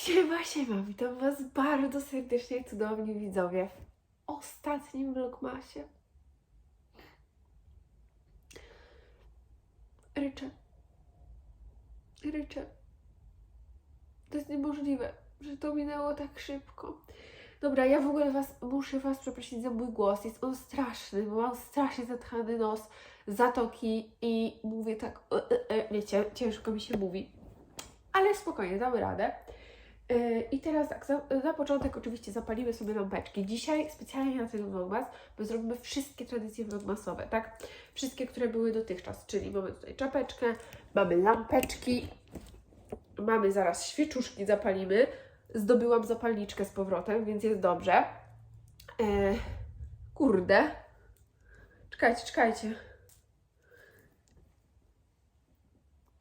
Siema, siema, witam Was bardzo serdecznie, cudowni widzowie w ostatnim vlogmasie. Ryczę. Ryczę. To jest niemożliwe, że to minęło tak szybko. Dobra, ja w ogóle was, muszę Was przeprosić za mój głos. Jest on straszny, bo mam strasznie zatchany nos, zatoki i mówię tak, e, e, e, wiecie, ciężko mi się mówi. Ale spokojnie, damy radę. Yy, I teraz tak, za, na początek oczywiście zapalimy sobie lampeczki. Dzisiaj specjalnie na ten vlogmas, bo zrobimy wszystkie tradycje vlogmasowe, tak? Wszystkie, które były dotychczas, czyli mamy tutaj czapeczkę, mamy lampeczki, mamy zaraz świeczuszki zapalimy. Zdobyłam zapalniczkę z powrotem, więc jest dobrze. Yy, kurde. Czekajcie, czekajcie.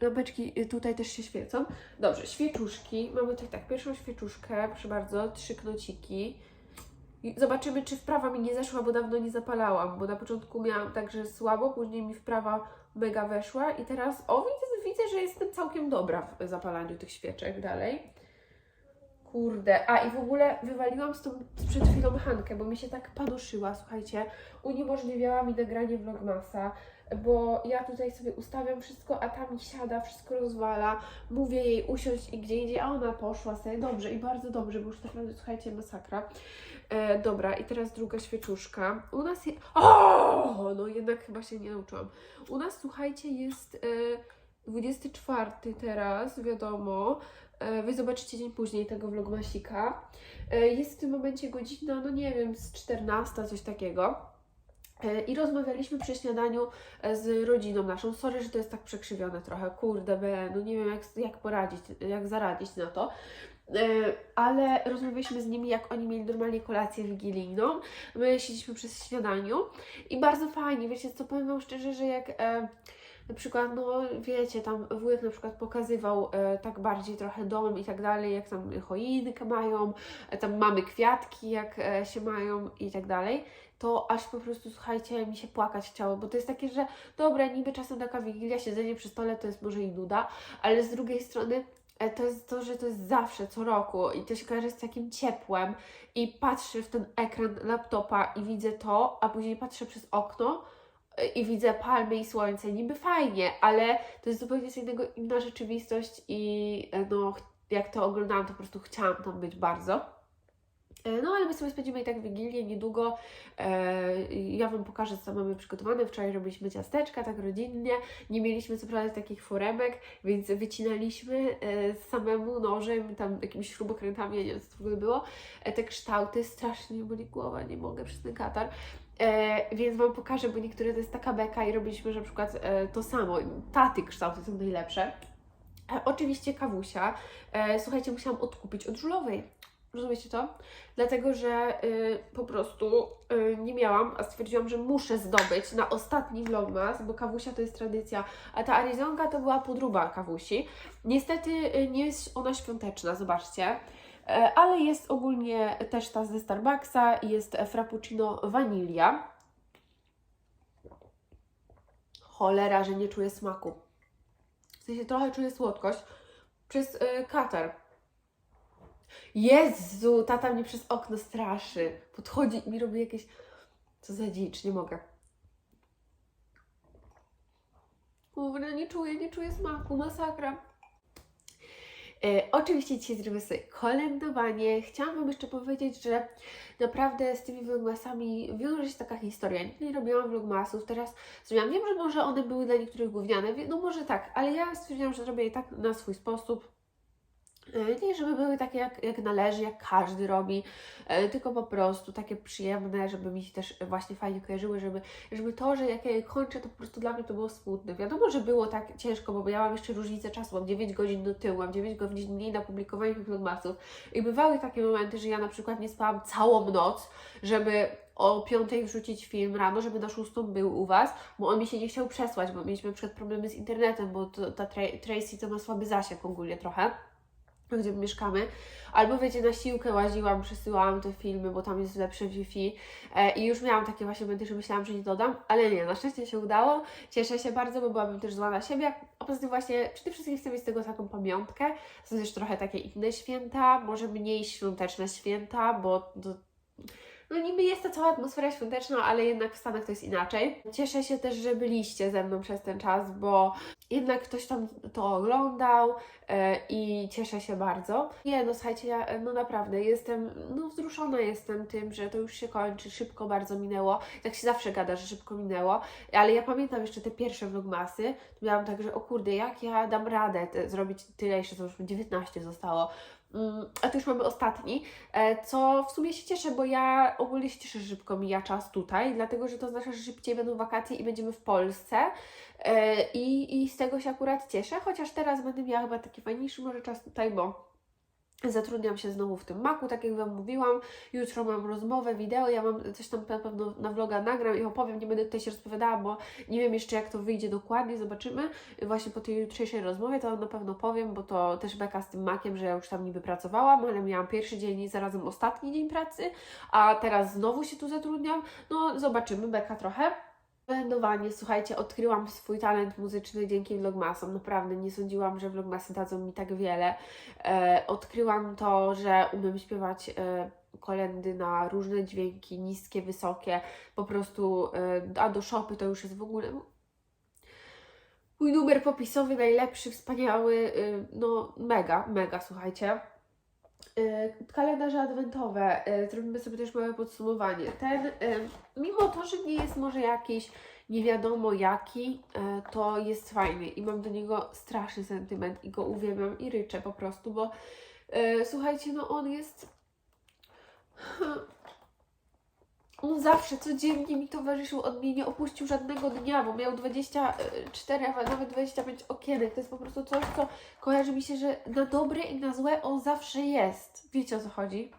Lampeczki y, tutaj też się świecą. Dobrze, świeczuszki. Mamy tutaj tak, pierwszą świeczuszkę, proszę bardzo, trzy knociki. Zobaczymy, czy wprawa mi nie zeszła, bo dawno nie zapalałam, bo na początku miałam tak, że słabo, później mi wprawa mega weszła i teraz, o widzę, widzę, że jestem całkiem dobra w zapalaniu tych świeczek dalej. Kurde, a i w ogóle wywaliłam z tą przed chwilą Hankę, bo mi się tak panoszyła, słuchajcie, uniemożliwiała mi nagranie vlogmasa, bo ja tutaj sobie ustawiam wszystko, a tam mi siada, wszystko rozwala, mówię jej usiąść i gdzie indziej, a ona poszła sobie, dobrze i bardzo dobrze, bo już naprawdę, słuchajcie, masakra. E, dobra, i teraz druga świeczuszka. U nas jest... O! No jednak chyba się nie nauczyłam. U nas, słuchajcie, jest e, 24 teraz, wiadomo. E, Wy zobaczycie dzień później tego vlogmasika. E, Jest w tym momencie godzina, no nie wiem, z 14, coś takiego. E, I rozmawialiśmy przy śniadaniu z rodziną naszą. Sorry, że to jest tak przekrzywione trochę. Kurde, be, no nie wiem jak, jak poradzić, jak zaradzić na to. Ale rozmawialiśmy z nimi, jak oni mieli normalnie kolację wigilijną. My siedzieliśmy przy śniadaniu i bardzo fajnie, wiecie co, powiem Wam szczerze, że jak na przykład, no wiecie, tam wujek na przykład pokazywał e, tak bardziej trochę dom i tak dalej, jak tam choinkę mają, e, tam mamy kwiatki, jak e, się mają i tak dalej, to aż po prostu, słuchajcie, mi się płakać chciało, bo to jest takie, że dobra, niby czasem taka wigilia, siedzenie przy stole to jest może i nuda, ale z drugiej strony e, to jest to, że to jest zawsze, co roku i to się kojarzy z takim ciepłem i patrzę w ten ekran laptopa i widzę to, a później patrzę przez okno i widzę palmy i słońce, niby fajnie, ale to jest zupełnie innego, inna rzeczywistość i e, no, jak to oglądałam, to po prostu chciałam tam być bardzo. E, No, ale my sobie spędzimy i tak Wigilię niedługo. E, ja Wam pokażę, co mamy przygotowane. Wczoraj robiliśmy ciasteczka, tak rodzinnie. Nie mieliśmy co prawda takich foremek, więc wycinaliśmy e, samemu nożem, tam jakimiś śrubokrętami, nie wiem co to w ogóle było, e, te kształty. Strasznie boli głowa, nie mogę przez ten katar. E, więc Wam pokażę, bo niektóre to jest taka beka i robiliśmy, że na przykład e, to samo. Taty kształty są najlepsze. E, oczywiście kawusia. E, słuchajcie, musiałam odkupić od żulowej. Rozumiecie to? Dlatego, że y, po prostu y, nie miałam, a stwierdziłam, że muszę zdobyć na ostatni vlogmas, bo kawusia to jest tradycja, a ta Arizonka to była podróba kawusi. Niestety y, nie jest ona świąteczna, zobaczcie. E, Ale jest ogólnie też ta ze Starbucksa jest Frappuccino Vanilla. Cholera, że nie czuję smaku. W sensie trochę czuję słodkość przez y, katar. Jezu, tata mnie przez okno straszy. Podchodzi i mi robi jakieś. Co za dzicz, nie mogę. Kurde, nie czuję, nie czuję smaku, masakra. E, oczywiście dzisiaj zrobię sobie kolędowanie. Chciałam Wam jeszcze powiedzieć, że naprawdę z tymi vlogmasami wiąże się taka historia. Nigdy nie robiłam vlogmasów, teraz zrobiłam. Wiem, że może one były dla niektórych gówniane, no może tak, ale ja stwierdziłam, że zrobię je tak na swój sposób. E, Nie, żeby były takie jak, jak należy, jak każdy robi, e, tylko po prostu takie przyjemne, żeby mi się też właśnie fajnie kojarzyły, żeby, żeby to, że jak ja je kończę, to po prostu dla mnie to było smutne. Wiadomo, że było tak ciężko, bo ja mam jeszcze różnicę czasu, mam 9 godzin do tyłu, mam 9 godzin mniej na publikowanie tych vlogmasów i bywały takie momenty, że ja na przykład nie spałam całą noc, żeby o 5 wrzucić film rano, żeby na 6 był u Was, bo on mi się nie chciał przesłać, bo mieliśmy przykład problemy z internetem, bo to, ta Tra- Tracy to ma słaby zasięg ogólnie trochę. Gdzie mieszkamy, albo wiecie, na siłkę łaziłam, przesyłałam te filmy, bo tam jest lepsze Wi-Fi. E, i już miałam takie właśnie momenty, że myślałam, że nie dodam, ale nie, na szczęście się udało, cieszę się bardzo, bo byłabym też zła na siebie, a poza tym właśnie przede wszystkim chcę mieć z tego taką pamiątkę, są też trochę takie inne święta, może mniej świąteczne święta, bo to no niby jest ta cała atmosfera świąteczna, ale jednak w Stanach to jest inaczej. Cieszę się też, że byliście ze mną przez ten czas, bo jednak ktoś tam to oglądał e, i cieszę się bardzo. Nie, no słuchajcie, ja e, no naprawdę jestem, no wzruszona jestem tym, że to już się kończy, szybko bardzo minęło. Tak się zawsze gada, że szybko minęło, ale ja pamiętam jeszcze te pierwsze vlogmasy, miałam tak, że o kurde, jak ja dam radę te, zrobić tyle, jeszcze to już 19 zostało. Mm, A to już mamy ostatni, e, co w sumie się cieszę, bo ja ogólnie się cieszę, że szybko mija czas tutaj, dlatego że to oznacza, że szybciej będą wakacje i będziemy w Polsce. E, I, I z tego się akurat cieszę, chociaż teraz będę miała chyba taki fajniejszy może czas tutaj, bo zatrudniam się znowu w tym maku, tak jak Wam mówiłam. Jutro mam rozmowę, wideo, ja mam coś tam na pewno na vloga nagram i opowiem, nie będę tutaj się rozpowiadała, bo nie wiem jeszcze jak to wyjdzie dokładnie, zobaczymy. Właśnie po tej jutrzejszej rozmowie to na pewno powiem, bo to też beka z tym makiem, że ja już tam niby pracowałam, ale miałam pierwszy dzień i zarazem ostatni dzień pracy, a teraz znowu się tu zatrudniam. No zobaczymy, beka trochę. Lądowanie, słuchajcie, odkryłam swój talent muzyczny dzięki vlogmasom. Naprawdę nie sądziłam, że vlogmasy dadzą mi tak wiele. E, odkryłam to, że umiem śpiewać e, kolendy na różne dźwięki, niskie, wysokie. Po prostu, e, a do szopy to już jest w ogóle mój numer popisowy, najlepszy, wspaniały. e, no, mega, mega, słuchajcie. E, Kalendarze adwentowe, e, zrobimy sobie też małe podsumowanie. Ten, e, mimo to, że nie jest może jakiś nie wiadomo jaki, to jest fajny i mam do niego straszny sentyment i go uwielbiam i ryczę po prostu, bo słuchajcie, no on jest. On zawsze codziennie mi towarzyszył, on mnie nie opuścił żadnego dnia, bo miał 24, a nawet 25 okienek. To jest po prostu coś, co kojarzy mi się, że na dobre i na złe on zawsze jest. Wiecie o co chodzi?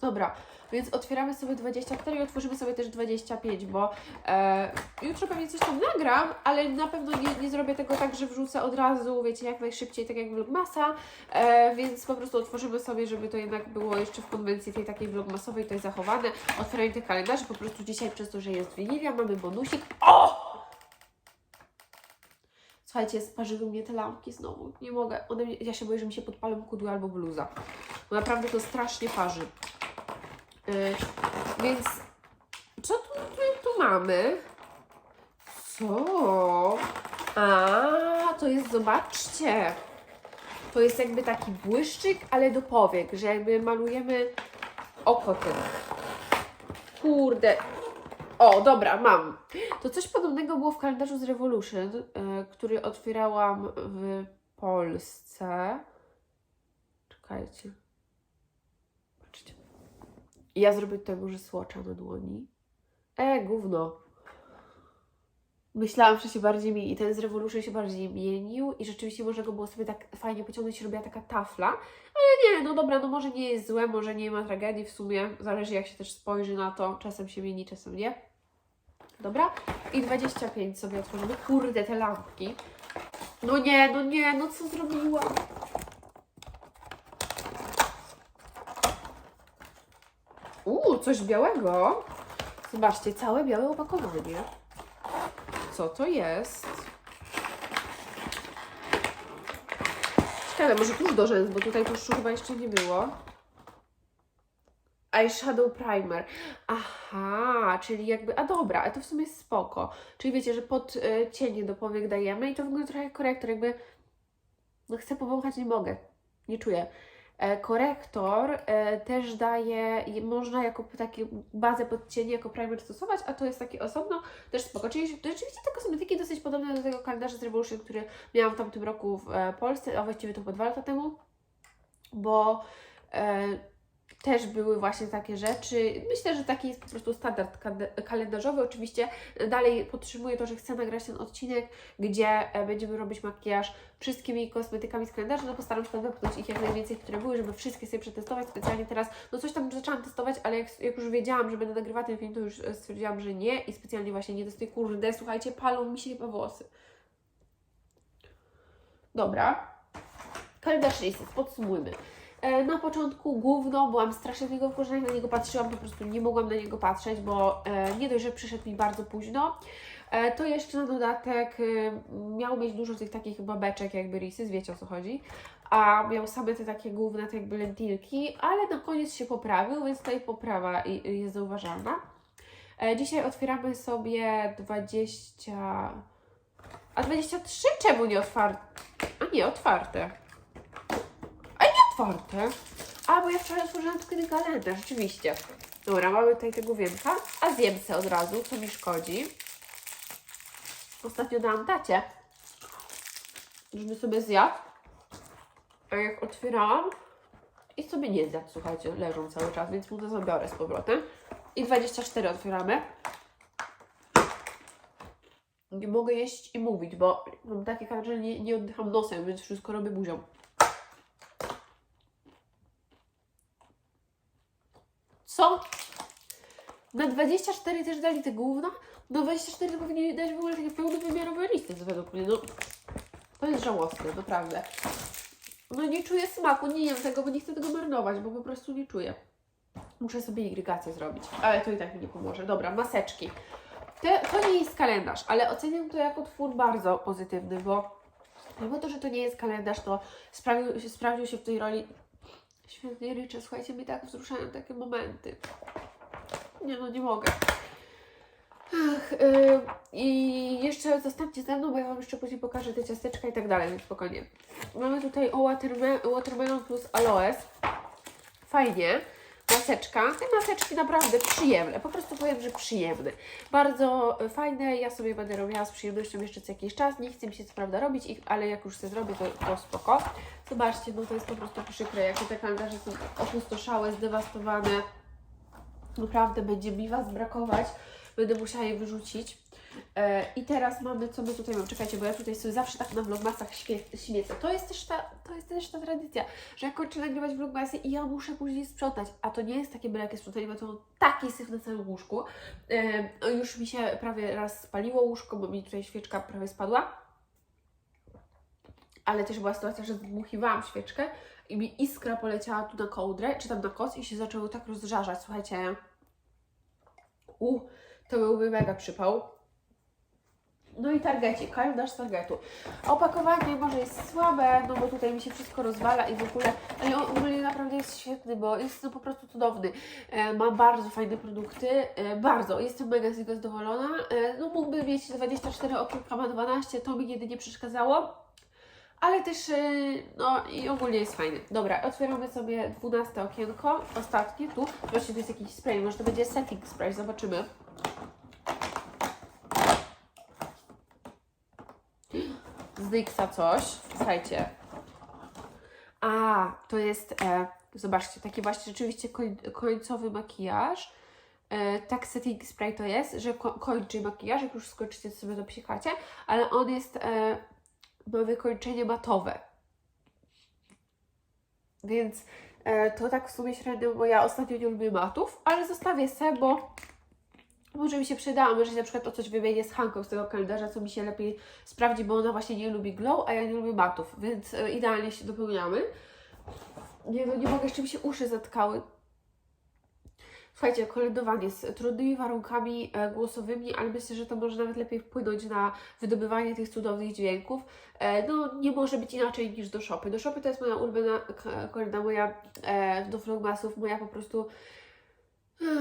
Dobra, więc otwieramy sobie 24 i otworzymy sobie też 25, bo e, jutro pewnie coś tam nagram, ale na pewno nie, nie zrobię tego tak, że wrzucę od razu, wiecie, jak najszybciej, tak jak vlogmasa, e, więc po prostu otworzymy sobie, żeby to jednak było jeszcze w konwencji tej takiej vlogmasowej tutaj zachowane. Otwieramy te kalendarze, po prostu dzisiaj przez to, że jest Wigilia, mamy bonusik. O! Słuchajcie, sparzyły mnie te lampki znowu. Nie mogę. One, ja się boję, że mi się podpalą kudły albo bluza. Bo naprawdę to strasznie parzy. Yy, więc co tu, tu, mamy? Co? A, to jest, zobaczcie. To jest jakby taki błyszczyk, ale do powiek, że jakby malujemy oko tym. Kurde. O, dobra, mam. To coś podobnego było w kalendarzu z Revolution, e, który otwierałam w Polsce. Czekajcie. I Ja zrobię tutaj może słocza na dłoni. E, gówno. Myślałam, że się bardziej mieni. I ten z Revolution się bardziej mienił i rzeczywiście można go było sobie tak fajnie pociągnąć, robiła taka tafla. Ale nie, no dobra, no może nie jest złe, może nie ma tragedii w sumie. Zależy jak się też spojrzy na to. Czasem się mieni, czasem nie. Dobra. I 25 sobie otworzymy. Kurde, te lampki. No nie, no nie, no co zrobiłam? Coś białego. Zobaczcie, całe białe opakowanie. Co to jest? Ciekawe, może tuż do rzęs, bo tutaj tuż chyba jeszcze nie było. Eyeshadow primer. Aha, czyli jakby, a dobra, a to w sumie jest spoko. Czyli wiecie, że pod y, cienie do powiek dajemy i to wygląda trochę jak korektor, jakby no chcę powąchać, nie mogę, nie czuję. E, korektor e, też daje, można jako takie bazę pod cienie, jako primer stosować, a to jest takie osobno, też spoko. Czyli rzeczywiście te kosmetyki dosyć podobne do tego kalendarza z Revolution, który miałam w tamtym roku w e, Polsce, a właściwie to chyba dwa lata temu, bo też były właśnie takie rzeczy. Myślę, że taki jest po prostu standard kalendarzowy. Oczywiście dalej podtrzymuję to, że chcę nagrać ten odcinek, gdzie e, będziemy robić makijaż wszystkimi kosmetykami z kalendarza. No postaram się tam wepchnąć ich jak najwięcej, które były, żeby wszystkie sobie przetestować. Specjalnie teraz, no coś tam zaczęłam testować, ale jak, jak już wiedziałam, że będę nagrywała ten film, to już e, stwierdziłam, że nie i specjalnie właśnie nie testuję. Kurde, słuchajcie, palą mi się chyba włosy. Dobra. Kalendarz Reese's, podsumujmy. E, Na początku główno byłam strasznie z niego wkurzona, na niego patrzyłam, po prostu nie mogłam na niego patrzeć, bo e, nie dość, że przyszedł mi bardzo późno, e, to jeszcze na dodatek miał mieć dużo tych takich babeczek jakby Reese's, wiecie o co chodzi, a miał same te takie główne te jakby lentilki, ale na koniec się poprawił, więc tutaj poprawa jest zauważalna. Dzisiaj otwieramy sobie 20... A 23 czemu nie otwarte? A nie, otwarte. Otwarte. A, bo ja wczoraj otworzyłam tylko ten kalendarz, rzeczywiście. Dobra, mamy tutaj tego wiemka, a zjem se od razu, co mi szkodzi. Ostatnio dałam tacie, żeby sobie zjadł. A jak otwierałam i sobie nie zjadł, słuchajcie, leżą cały czas, więc mu to zabiorę z powrotem. I 24 otwieramy. Nie mogę jeść i mówić, bo mam takie karty, że nie, nie oddycham nosem, więc wszystko robię buzią. Co? Na 24 też dali te gówna? No 24 to powinni dać w ogóle takie pełnowymiarowe listy, według mnie. No, to jest żałosne, naprawdę. No nie czuję smaku, nie jem tego, bo nie chcę tego marnować, bo po prostu nie czuję. Muszę sobie irygację zrobić, ale to i tak mi nie pomoże. Dobra, maseczki. Te, to nie jest kalendarz, ale oceniam to jako twór bardzo pozytywny, bo mimo to, że to nie jest kalendarz, to sprawił, sprawdził się w tej roli świetnie ryczę. Słuchajcie, mnie tak wzruszają takie momenty. Nie no, nie mogę. Ach, yy, I jeszcze zostańcie ze mną, bo ja Wam jeszcze później pokażę te ciasteczka i tak dalej, więc spokojnie. Mamy tutaj o waterme watermelon plus aloes. Fajnie. Maseczka. Te maseczki naprawdę przyjemne. Po prostu powiem, że przyjemne. Bardzo fajne. Ja sobie będę robiła z przyjemnością jeszcze co jakiś czas. Nie chcę mi się co prawda robić ich, ale jak już sobie zrobię, to, to spoko. Zobaczcie, no to jest po prostu przykre, jakie te kalendarze są opustoszałe, zdewastowane. Naprawdę będzie mi Was brakować. Będę musiała je wyrzucić. E, I teraz mamy, co my tutaj mamy? Czekajcie, bo ja tutaj sobie zawsze tak na vlogmasach świecę. To jest też ta, to jest też ta tradycja, że jak kończę nagrywać vlogmasy i ja muszę później sprzątać, a to nie jest takie byle jakie sprzątanie, bo to mam taki syf na całym łóżku. E, już mi się prawie raz spaliło łóżko, bo mi tutaj świeczka prawie spadła. Ale też była sytuacja, że zdmuchiwałam świeczkę i mi iskra poleciała tu na kołdrę, czy tam na koc i się zaczęło tak rozżarzać. Słuchajcie, u, to byłby mega przypał. No i targecik, kalendarz targetu. Opakowanie może jest słabe, no bo tutaj mi się wszystko rozwala i w ogóle, ale on ogólnie naprawdę jest świetny, bo jest no po prostu cudowny. E, ma bardzo fajne produkty, e, bardzo, jestem mega z niego zadowolona. E, no mógłby mieć 24 okienka, ma 12, to mi jedynie przeszkadzało. Ale też, e, no i ogólnie jest fajny. Dobra, otwieramy sobie 12 okienko, ostatnie tu. Zobaczcie, tu jest jakiś spray, może to będzie setting spray, zobaczymy. z Nyxa coś. Słuchajcie. A, to jest, e, zobaczcie, taki właśnie rzeczywiście koń, końcowy makijaż. E, tak setting spray to jest, że ko kończy makijaż, jak już skończycie to sobie to ale on jest, e, ma wykończenie matowe. Więc e, to tak w sumie średnio, bo ja ostatnio nie lubię matów, ale zostawię se, bo może mi się przyda, a może się na przykład to coś wymienię z Hanką z tego kalendarza, co mi się lepiej sprawdzi, bo ona właśnie nie lubi glow, a ja nie lubię matów, więc e, idealnie się dopełniamy. Nie, no nie mogę, jeszcze mi się uszy zatkały. Słuchajcie, kolędowanie z trudnymi warunkami e, głosowymi, ale myślę, że to może nawet lepiej wpłynąć na wydobywanie tych cudownych dźwięków. E, no, nie może być inaczej niż do szopy. Do szopy to jest moja ulubiona kolenda, moja e, do vlogmasów, moja po prostu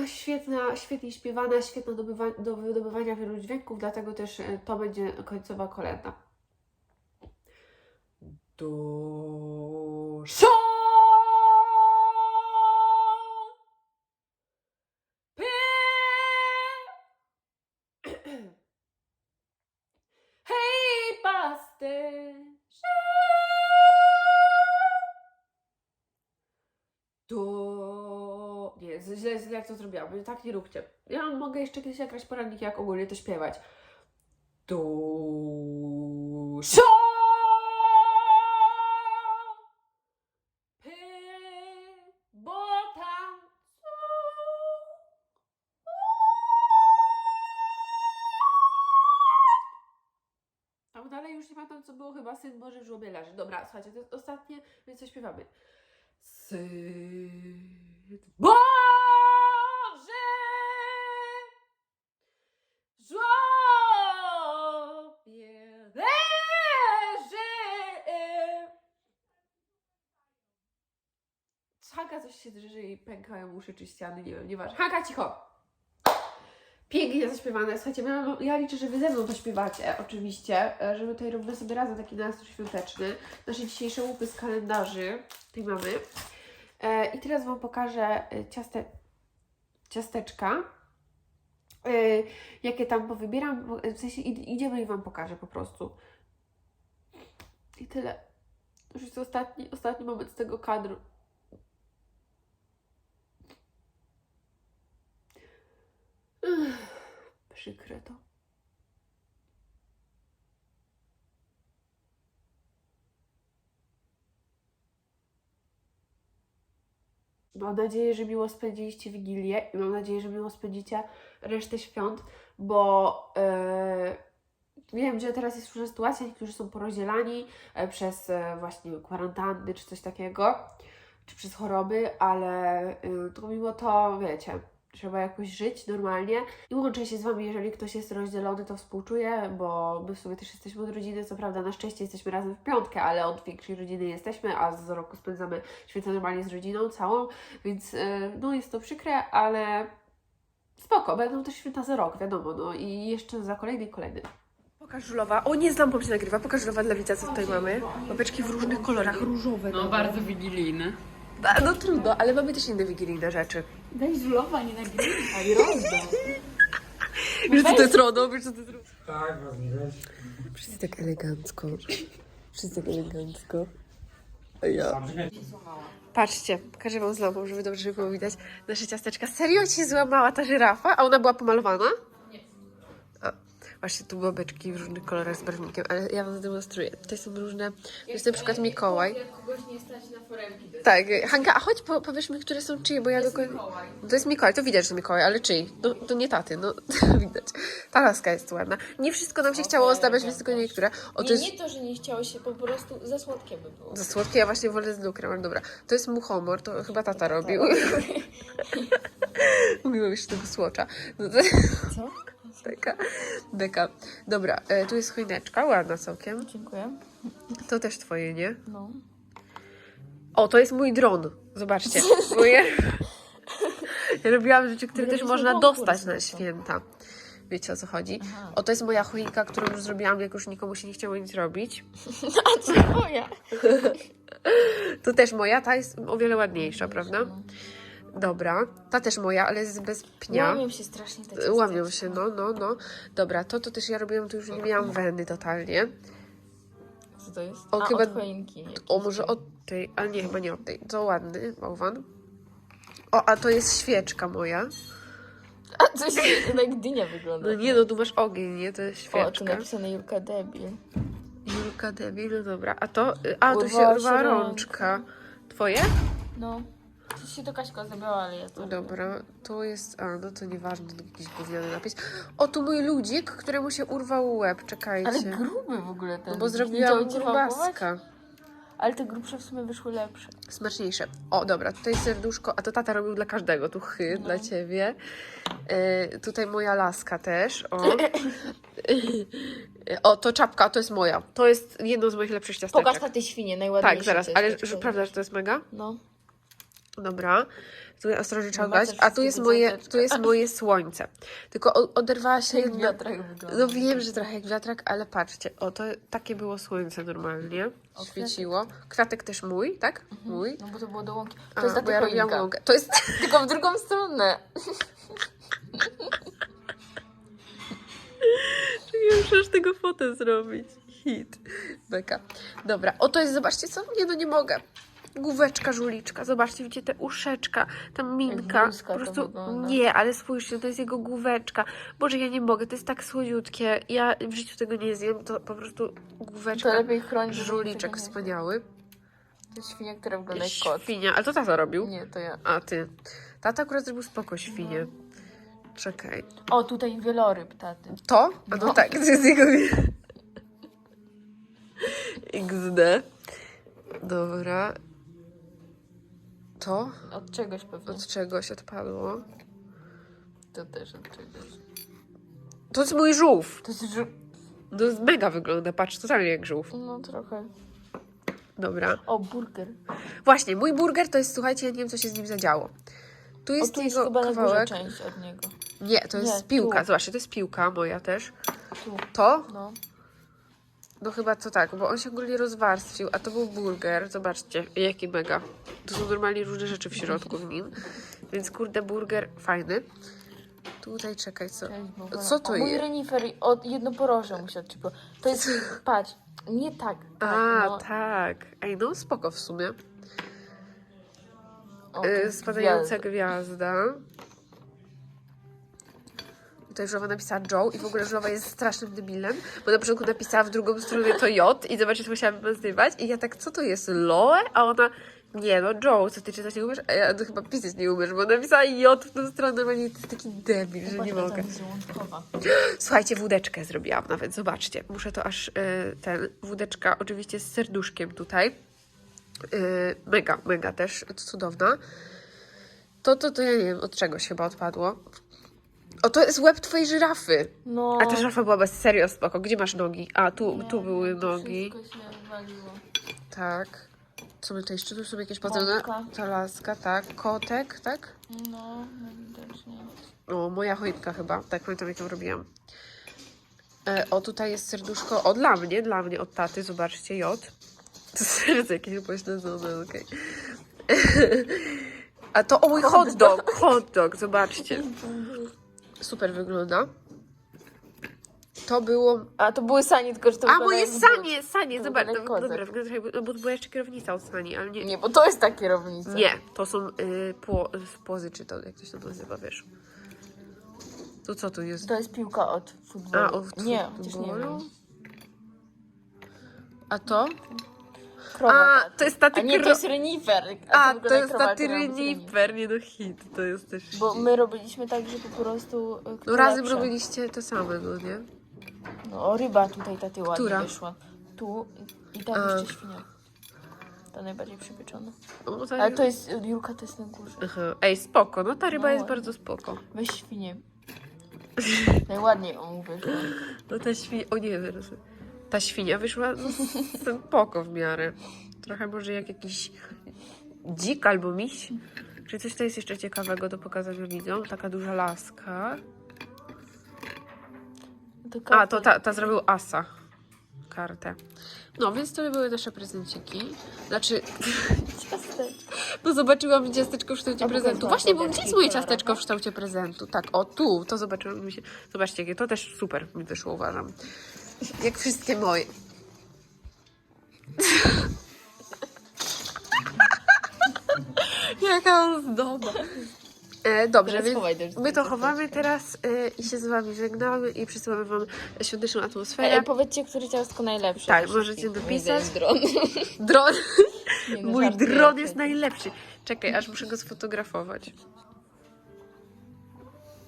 Świetna, świetnie śpiewana, świetna do wydobywania wielu dźwięków, dlatego też to będzie końcowa kolenda. Dusza! Jak to zrobiłam. Tak nie róbcie. Ja mogę jeszcze kiedyś nagrać poradniki, jak ogólnie to śpiewać. Dusza! Tam dalej już nie pamiętam co było chyba Syn Boży w żłobie leży. Dobra, słuchajcie, to jest ostatnie, więc co śpiewamy? Syn Boży Hanka coś się drży i pękają uszy czy ściany, nie wiem, nieważne. Hanka, cicho! Pięknie zaśpiewane. Słuchajcie, ja, ja liczę, że Wy ze mną to śpiewacie, oczywiście, e, że my tutaj robimy sobie razem taki nastrój świąteczny. Nasze dzisiejsze łupy z kalendarzy tej mamy. E, I teraz Wam pokażę e, ciaste, ciasteczka. Jakie tam powybieram, w sensie id- idziemy i Wam pokażę po prostu. I tyle. To już jest ostatni, ostatni moment z tego kadru. Przykre to. Mam nadzieję, że miło spędziliście Wigilię i mam nadzieję, że miło spędzicie resztę świąt, bo e, wiem, że teraz jest różna sytuacja, niektórzy są porozdzielani e, przez e, właśnie kwarantanny czy coś takiego, czy przez choroby, ale e, to mimo to, wiecie, trzeba jakoś żyć normalnie i łączę się z Wami, jeżeli ktoś jest rozdzielony, to współczuję, bo my w sumie też jesteśmy od rodziny, co prawda na szczęście jesteśmy razem w piątkę, ale od większej rodziny jesteśmy, a z roku spędzamy święta normalnie z rodziną całą, więc e, no jest to przykre, ale spoko, będą też święta za rok, wiadomo, no i jeszcze za kolejny i kolejny. Pokaż żulowa. O, nie znam, pomysł nagrywa. Pokaż żulowa dla widza, co tutaj mamy. Łapeczki w różnych kolorach, różowe. No bardzo wigilijny. A, No trudno, ale mamy też inne wigilijne rzeczy. Weź żulowa, nie nagrywaj, rozdaj. Wiesz, co to jest RODO? Wiesz, co to jest RODO? Tak, was widać. Wszyscy tak elegancko. Wszyscy tak elegancko. A ja. Patrzcie, pokażę wam znowu, żeby dobrze było widać nasze ciasteczka. Serio ci złamała ta żyrafa? A ona była pomalowana? Właśnie tu były beczki w różnych kolorach z barwnikiem, ale ja wam zademonstruję. Tutaj są różne, to jest na przykład Mikołaj. Jak kogoś nie stać na foremki, to Tak, Hanka, a chodź po, powiesz mi, które są czyje, bo ja dokładnie... Mikołaj. To jest Mikołaj, to widać, że to Mikołaj, ale czyj? No, to nie taty, no widać. Ta laska jest ładna. Nie wszystko nam się chciało ozdabiać, więc tylko niektóre. O, to Nie, jest nie to, że nie chciało się, po prostu za słodkie by było. za słodkie, ja właśnie wolę z lukrem, ale dobra. To jest muchomor, to chyba tata robił. Mówiłam jeszcze tego słocza. No to... Co? Taka beka. Dobra, e, tu jest choineczka, ładna całkiem. Dziękuję. To też twoje, nie? No. O, to jest mój dron. Zobaczcie. Bo ja, robiłam rzeczy, które też można dostać na święta. Wiecie o co chodzi? Aha. O, to jest moja choinka, którą już zrobiłam, jak już nikomu się nie chciało nic robić. A co moja? To też moja, ta jest o wiele ładniejsza, prawda? Dobra, ta też moja, ale jest bez pnia. Łamią się strasznie te ciasteczka. Łamią się, no, no, no. Dobra, to to też ja robiłam, to już nie miałam weny totalnie. Co to jest? O, A, chyba- od choinki. O, może od tej, ale nie, chyba nie od tej. To ładny bałwan. O, a to jest świeczka moja. A coś jak dynia wygląda. No nie, no tu masz ogień, nie? To jest O, tu świeczka. napisane Julka Debil. Julka Debil, no dobra. A to, y, a tu się Urwała rączka. Twoje? No. Coś się to Kaśka zabrała, ale ja to... Dobra, to jest, a no to nieważne, to jakiś gówniany napis. O, tu mój ludzik, któremu się urwał łeb, czekajcie. Ale gruby w ogóle ten. No bo zrobiłam grubaska. Ale te grubsze w sumie wyszły lepsze. Smaczniejsze. O, dobra, tutaj serduszko, a to tata robił dla każdego. Tu chy No. dla ciebie. E, tutaj moja laska też. O. o, to czapka, to jest moja. To jest jedno z moich lepszych ciasteczek. Pokaż na tej świnie, najładniejsze. Tak, zaraz, ale prawda, że to jest mega? No. Dobra. Tu ostrożnie trzeba. A tu jest moje, tu jest moje słońce. Tylko o- oderwała się Jak jedna... wiatrak wygląda. No wiem, że trochę jak wiatrak, ale patrzcie, o to takie było słońce normalnie. O, Świeciło. Kwiatek też mój, tak? Mój. No bo to było do łąki. A, To jest ta bo ja robiłam łąkę. To jest Tylko w drugą stronę. Ja muszę tego fotę zrobić. Hit. Beka. Dobra, oto jest, zobaczcie co? Nie, no nie mogę. Główeczka, żuliczka. Zobaczcie, widzicie te uszeczka, ta minka. Po to prostu wygląda. nie, ale spójrzcie, to jest jego główeczka. Boże, ja nie mogę, to jest tak słodziutkie. Ja w życiu tego nie zjem, to po prostu To główeczka. lepiej chronić. Żuliczek wspaniały. To jest świnia, która wygląda jak kot. Świnia, ale to tata robił. Nie, to ja. A ty. Tata akurat zrobił spoko świnie. Czekaj. O, tutaj wieloryb taty. To? A no, No. tak, to jest jego... XD. Dobra. To Od czegoś pewnie. od czegoś odpadło. To też od czegoś. To jest mój żółw. To jest żu- To jest mega wygląda, patrz, totalnie jak żółw. No trochę. Dobra. O, burger. Właśnie, mój burger to jest, słuchajcie, ja nie wiem, co się z nim zadziało. Tu O, jest tu jest jego chyba kawałek. część od niego. Nie, to jest Nie, piłka. tu. Zobaczcie, to jest piłka moja też. Tu, To? no. No chyba to tak, bo on się ogólnie rozwarstwił, a to był burger. Zobaczcie, jaki mega. To są normalnie różne rzeczy w środku w nim. Więc kurde, burger fajny. Tutaj czekaj, co? Co to o, Mój jest? renifer od jednoporoże mu się odczepiło. To jest, patrz, nie tak. tak A, no. tak. Ej, no spoko w sumie. O, jest Spadająca gwiazda. gwiazda. Tutaj Żowa napisała Joe i w ogóle Żowa jest strasznym debilem, bo na początku napisała w drugą stronę to J i zobaczyć, musiałam wymazywać i ja tak, co to jest, Loe? A ona, nie no, Joe, co ty czytać nie umiesz? A ja no, chyba pisać nie umiesz, bo napisała J w tą stronę, normalnie to jest taki debil, że nie mogę. Słuchajcie, wódeczkę zrobiłam nawet, zobaczcie. Muszę to aż, y, ten, wódeczka oczywiście z serduszkiem tutaj. Y, mega, mega też, cudowna. To, to, to ja nie wiem, od czegoś chyba odpadło. O, to jest łeb twojej żyrafy. No. A ta żyrafa była bez serio spoko. Gdzie masz nogi? A, tu, Nie, tu były nogi. Wszystko się. Tak. Co my tutaj jeszcze? Tu są jakieś podzemne. Mąka. Ta laska, tak. Kotek, tak? No, widocznie. O, moja choinka chyba. Tak pamiętam, jak ją robiłam. E, o, tutaj jest serduszko. O, dla mnie, dla mnie, od taty. Zobaczcie, J. To serce jakieś upośledzone, okej. A to, o mój hot dog, hot dog, zobaczcie. Super wygląda. To było... A to były sanie, tylko że to A, wygląda moje jak sanie, sanie, To zobacz. wygląda No, jak dobra, kozak. jakby, no bo była jeszcze kierownica od sani, ale nie... Nie, bo to jest ta kierownica. Nie, to są y, pło, płozy, czy to, jak to się to nazywa, wiesz. To co tu jest? To jest piłka od futbolu. A, od nie, chociaż nie futbolu? wiem. A to? Krowa. A, to jest taty A nie, to jest renifer. A, to jest taty renifer. nie no hit, to jest też Bo hit. my robiliśmy tak, że po prostu... y, kto No razem lepsze. robiliście to same, no nie? No, ryba tutaj taty ładnie Która? wyszła. Tu i tam A. jeszcze świnia. Ta najbardziej przypieczona. No. Ale to jest, Julka to jest na górze. Aha. Ej, spoko, no ta ryba No jest ładnie. bardzo spoko. Weź świnię. Najładniej on wyszła. No ta świnia, o nie, zaraz. Ta świnia wyszła spoko w miarę. Trochę może jak jakiś dzik albo miś. Czy coś to jest jeszcze ciekawego do pokazania widzom? Taka duża laska. A, to ta, ta zrobił asa. Kartę. No, więc to były nasze prezenciki. Znaczy, ciasteczko. no zobaczyłam ciasteczko w kształcie prezentu. Właśnie, bo gdzie jest moje ciasteczko w kształcie prezentu? Tak, o tu, to zobaczyłam mi się. Zobaczcie, jakie to też super mi wyszło, uważam. Jak wszystkie moje. Jaka ozdoba. E, dobrze, Teraz więc chowaj też my to chowamy teraz e, i się z Wami żegnamy i przysyłamy Wam świąteczną atmosferę. E, powiedzcie, które ciastko najlepsze. Tak, możecie dopisać. Dron. Dron. Nie, no, Mój żartuję dron jest najlepszy. Czekaj, aż muszę go sfotografować.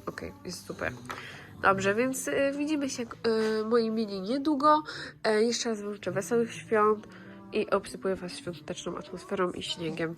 Okej, jest super. Dobrze, więc y, widzimy się y, moi mili niedługo. E, jeszcze raz Wam życzę wesołych świąt i obsypuję Was świąteczną atmosferą i śniegiem.